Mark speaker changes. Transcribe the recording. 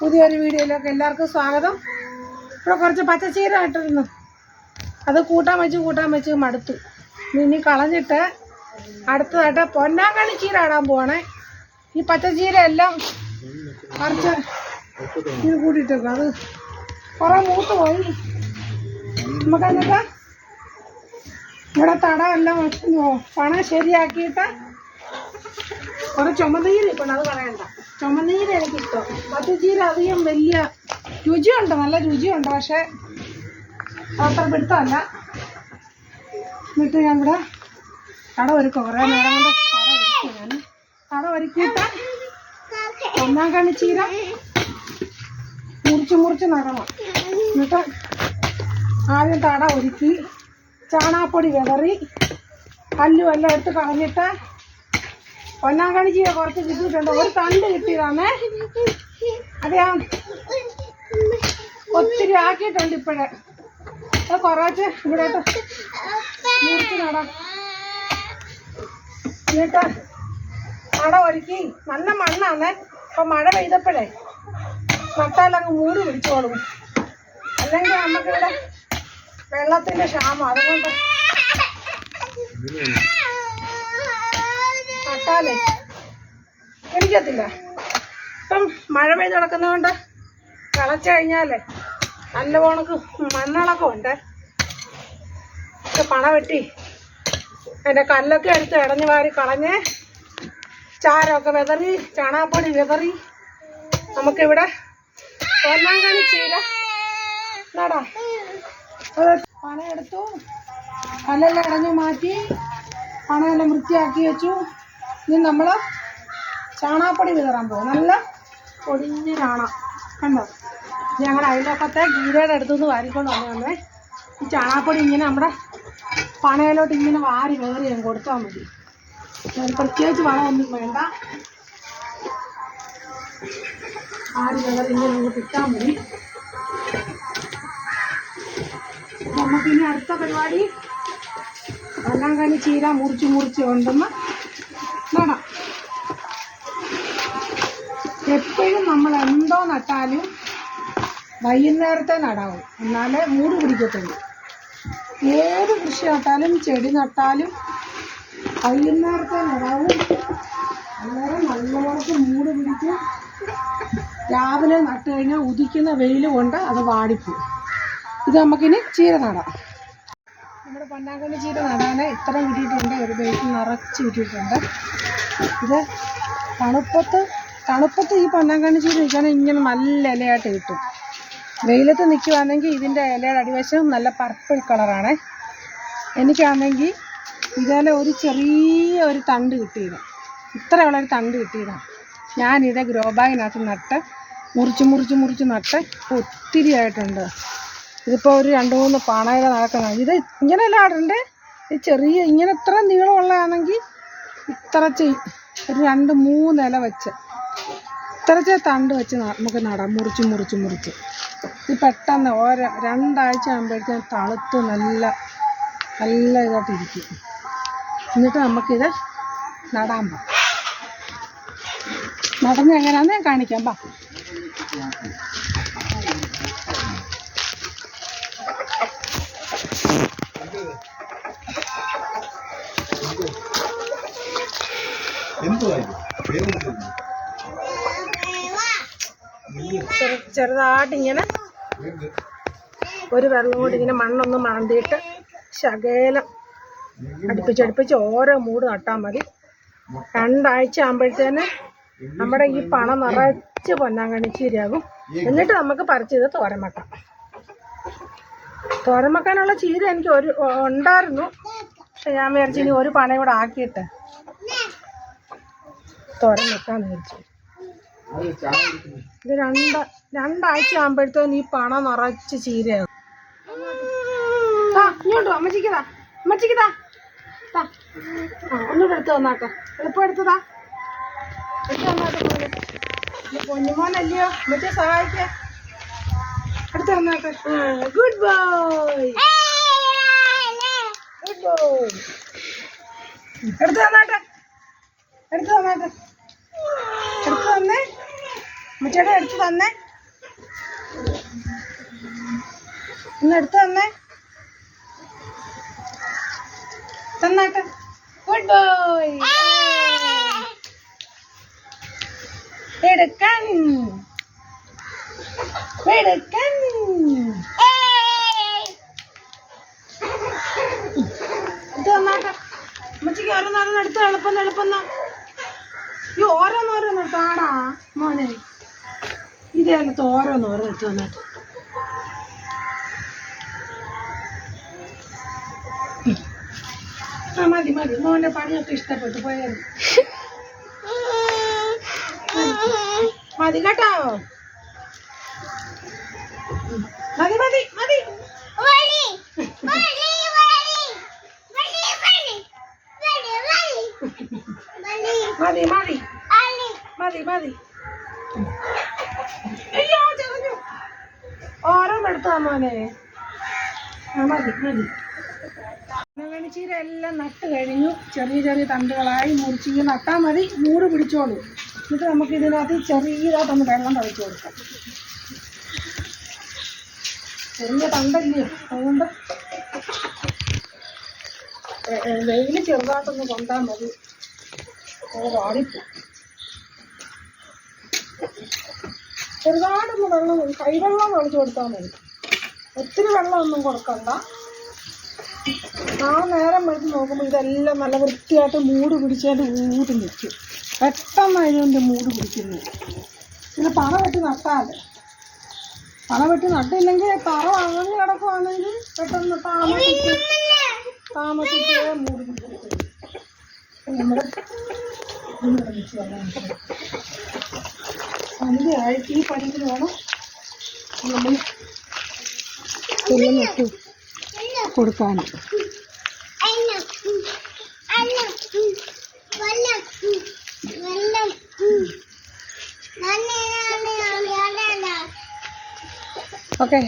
Speaker 1: പുതിയൊരു വീഡിയോയിലേക്ക് എല്ലാവർക്കും സ്വാഗതം. ഇവിടെ കുറച്ച് പച്ചച്ചീര ഇട്ടിരുന്നു അത് കൂട്ടാൻ വെച്ച് കൂട്ടാൻ വെച്ച് മടുത്തു. ഇനി കളഞ്ഞിട്ട് അടുത്തതായിട്ട് പൊന്നാങ്കണി ചീര ഇടാൻ പോവാണേ. ഈ പച്ചച്ചീര എല്ലാം കുറച്ച് ഇത് കൂട്ടിയിട്ടേക്കും അത് കുറേ മൂത്ത് പോയി. നമുക്ക് എന്നിട്ട് ഇവിടെ തടം എല്ലാം പണം ശരിയാക്കിയിട്ട് കുറേ ചുമതീരി ഇപ്പം അത് പറയണ്ട ചുമന്നീര് എനിക്കിഷ്ടം. പത്തുചീര അധികം വലിയ രുചിയുണ്ട് നല്ല രുചിയുണ്ട്. പക്ഷെ അത്ര പിടുത്തമല്ല എന്നിട്ട് ഞാൻ ഇവിടെ കട ഒരുക്കും. കുറേ നേരം കൊണ്ട് കട ഒരുക്കും ഞാൻ. കട ഒരുക്കിയിട്ട് ഒന്നാം കണി ചീര മുറിച്ച് മുറിച്ച് നടണം. എന്നിട്ട് ആദ്യം തട ഒരുക്കി. ചാണാപ്പൊടി വിതറി. കല്ലും എല്ലാം എടുത്ത് കളഞ്ഞിട്ട് പൊന്നാങ്കണി ചീര കുറച്ച് കിട്ടിയിട്ടുണ്ട്. ഒരു തണ്ട് കിട്ടിയതാണേ. അതെയാ? ഒത്തിരി ആക്കിയിട്ടുണ്ട് ഇപ്പോഴേ. കുറച്ച് ഇവിടോട്ട് മുറിച്ച് നടാം. എന്നിട്ട് നട ഒരുക്കി നല്ല മണ്ണാണ്. ഇപ്പൊ മഴ പെയ്തപ്പോഴേ നട്ടാലങ്ങ് മൂടി പിടിച്ചോളും. അല്ലെങ്കിൽ നമുക്കിവിടെ വെള്ളത്തിന്റെ ക്ഷാമം. അതുകൊണ്ട് നട്ടാലേ എനിക്കത്തില്ല. ഇപ്പം മഴ പെയ്ത് കിടക്കുന്നതുകൊണ്ട് കളച്ചു കഴിഞ്ഞാലേ നല്ല പോണക്ക് മണ്ണിളക്കം ഉണ്ട്. പണ വെട്ടി അതിന്റെ കല്ലൊക്കെ എടുത്ത് ഇടഞ്ഞു വാരി കളഞ്ഞ് ചാരമൊക്കെ വിതറി ചാണകപ്പൊടി വിതറി. നമുക്കിവിടെ ഒന്നാങ്കണി ചീര. നടാം പണയെടുത്തു. കല്ലെല്ലാം ഇടഞ്ഞു മാറ്റി പണമെല്ലാം വൃത്തിയാക്കി വെച്ചു. ഇനി നമ്മൾ ചാണകപ്പൊടി വിതറാൻ പോകും. നല്ല പൊടിഞ്ഞ ചാണ. കണ്ടോ? ഞങ്ങളുടെ അയൽവക്കത്തെ ഗീരയുടെ അടുത്തുനിന്ന് വാരിക്കൊണ്ട് വന്നു ഈ ചാണകപ്പൊടി ഇങ്ങനെ നമ്മുടെ പണയിലോട്ട് ഇങ്ങനെ വാരി വേറി ഞാൻ കൊടുത്താൽ മതി. പ്രത്യേകിച്ച് വളമൊന്നും വേണ്ട. വാരി വേറി ഇങ്ങനെ നമുക്ക് ഇട്ടാൽ മതി. നമുക്കിനി അടുത്ത പരിപാടി. വല്ലാങ്കണി ചീര മുറിച്ച് മുറിച്ച് കൊണ്ടുവന്ന് എപ്പോഴും നമ്മൾ എന്തോ നട്ടാലും വൈകുന്നേരത്തെ നടാവും. എന്നാലേ മൂട് പിടിക്കത്തുള്ളൂ. ഏത് കൃഷി നട്ടാലും ചെടി നട്ടാലും വൈകുന്നേരത്തെ നടാവും. അന്നേരം നല്ലവർക്ക് മൂട് പിടിക്കും രാവിലെ നട്ട് കഴിഞ്ഞാൽ ഉദിക്കുന്ന വെയിൽ കൊണ്ട് അത് വാടിപ്പോവും. ഇത് നമുക്കിനി ചീര നടാം. നമ്മുടെ പൊന്നാങ്കണ്ണി ചീര നടാൻ ഇത്ര കിട്ടിയിട്ടുണ്ട് ഒരു ബേക്കിൽ നിറച്ച് കിട്ടിയിട്ടുണ്ട് ഇത് തണുപ്പത്ത് തണുപ്പത്ത് ഈ പൊന്നാങ്കണ്ണി ചീര നിൽക്കുകയാണെങ്കിൽ ഇങ്ങനെ നല്ല ഇലയായിട്ട് കിട്ടും. വെയിലത്ത് നിൽക്കുവാണെങ്കിൽ ഇതിന്റെ ഇലയുടെ അടിവശം നല്ല പർപ്പിൾ കളറാണ് എനിക്കാണെങ്കിൽ ഇതേലെ ഒരു ചെറിയ ഒരു തണ്ട് കിട്ടിയത്. ഇത്ര ഒരു തണ്ട് കിട്ടിയതാണ് ഞാനിത് ഗ്രോ ബാഗിനകത്ത് നട്ട് മുറിച്ച് മുറിച്ച് മുറിച്ച് നട്ട് ഒത്തിരി ആയിട്ടുണ്ട്. ഇതിപ്പോൾ ഒരു രണ്ട് മൂന്ന് പണയില നടക്കണം ഇത് ഇങ്ങനെ ഇല്ലാടുണ്ട് ഇത് ചെറിയ ഇങ്ങനെ ഇത്ര നീളമുള്ളതാണെങ്കിൽ ഇത്ര ചെയ് ഒരു രണ്ട് മൂന്നില വെച്ച് ഇത്രച്ച തണ്ട് വെച്ച് നമുക്ക് നടാം. മുറിച്ച് മുറിച്ച് മുറിച്ച്. ഇത് പെട്ടെന്ന് ഓരോ രണ്ടാഴ്ച ആകുമ്പോഴത്തേക്കും തളുത്ത് നല്ല നല്ല ഇതായിട്ട് ഇരിക്കും. എന്നിട്ട് നമുക്കിത് നടാൻ പാ നടന്ന് എങ്ങനെയാന്ന് ഞാൻ കാണിക്കാം. പാ ചെറു ചെറുതായിട്ട് ഇങ്ങനെ ഒരു വെള്ളം കൊണ്ട് ഇങ്ങനെ മണ്ണൊന്ന് മാന്തിയിട്ട് ശകലം അടുപ്പിച്ചടുപ്പിച്ച് ഓരോ മൂട് നട്ടാൽ മതി. രണ്ടാഴ്ച ആകുമ്പോഴത്തേന് നമ്മുടെ ഈ പണം നിറച്ച് പൊന്നാങ്കണ്ണി ചീരയാകും. എന്നിട്ട് നമുക്ക് പറിച്ചത് തോരമക്ക വെക്കാനുള്ള ചീര എനിക്ക് ഒരു ഉണ്ടായിരുന്നു. പക്ഷെ ഞാൻ വിചാരിച്ചു ഇനി ഒരു പണം കൂടെ ആക്കിയിട്ട് തോരൻ വെക്കാന്ന് വിചാരിച്ചു. ഇത് രണ്ട് രണ്ടാഴ്ച ആകുമ്പോഴത്തേനും ഈ പണം നിറച്ച് ചീരയാണ് ഇങ്ങോട്ടോ അമ്മച്ചിക്കതാ അമ്മച്ചിക്കതാ താ ഒന്നുകൂടെ എടുത്ത് തന്നാട്ടെ എളുപ്പം എടുത്തതാ എടുത്ത് തന്നാട്ടെ ഇത് പൊന്നുമോനല്ലയോ? മറ്റേ സഹായിക്ക. എടുത്ത് തന്നാട്ടെ ഗുഡ് ബോയ് ഗുഡ് ബോയ് എടുത്ത് തന്നാട്ടെ എടുത്ത് തന്നാട്ടെ എടുത്ത് തന്നേ. അമ്മച്ചേട്ടൻ എടുത്ത് തന്നേ. ഒന്ന് എടുത്ത് തന്നേ. തന്നാട്ടെ. ഗുഡ് ബോയ് എടുക്കാൻ. എടുക്കാൻ. എടുത്ത് ഓരോന്നോരോന്ന് എടുത്ത് എളുപ്പം എളുപ്പം ഈ ഓരോന്നോരോന്ന് താടാ മോനെ. ഇതേലത്ത് ഓരോന്നോരോന്ന് എടുത്ത് തന്നിട്ട് ആ മതി മതി. മോന്റെ പണിയൊക്കെ ഇഷ്ടപ്പെട്ടു പോയാൽ മതി കേട്ടോ. മതി മതി മതി. മതി മതി. മതി മതി. അയ്യോ എല്ലാം നട്ട് കഴിഞ്ഞു. ചെറിയ ചെറിയ തണ്ടുകളായി മുറിച്ച് നട്ടാൽ മതി. മൂട് പിടിച്ചോളൂ. എന്നിട്ട് നമുക്ക് ഇതിനകത്ത് ചെറിയതായിട്ടൊന്ന് വെള്ളം തളിച്ചു കൊടുക്കാം. ചെറിയ തണ്ടല്ലേ? അതുകൊണ്ട് വെയിൽ ചെറുതായിട്ടൊന്ന് കൊണ്ടാൽ മതി. അത് വാടിപ്പോ ചെറുതായിട്ടൊന്ന് വെള്ളം കൈവെള്ളം തളിച്ചു കൊടുത്താൽ മതി. ഒത്തിരി വെള്ളമൊന്നും കൊടുക്കണ്ട. നാളെ നേരം വെച്ച് നോക്കുമ്പോൾ ഇതെല്ലാം നല്ല വൃത്തിയായിട്ട് മൂട് പിടിച്ചതിന്റെ ഊട് നിൽക്കും. പെട്ടെന്ന് അതിനുകൊണ്ട് മൂട് പിടിക്കുന്നു. പിന്നെ പറ വെട്ടി നട്ടാൽ പറ വെട്ടി നട്ടില്ലെങ്കിൽ പറ അങ്ങനെ കിടക്കുവാണെങ്കിൽ പെട്ടെന്ന് താമസിച്ച് താമസിച്ച് മൂട് പിടിക്കും സന്ധ്യയായിട്ട് ഈ പണിക്ക് വേണം നമ്മൾ വെള്ളം നട്ടു കൊടുക്കാൻ. ഓക്കെ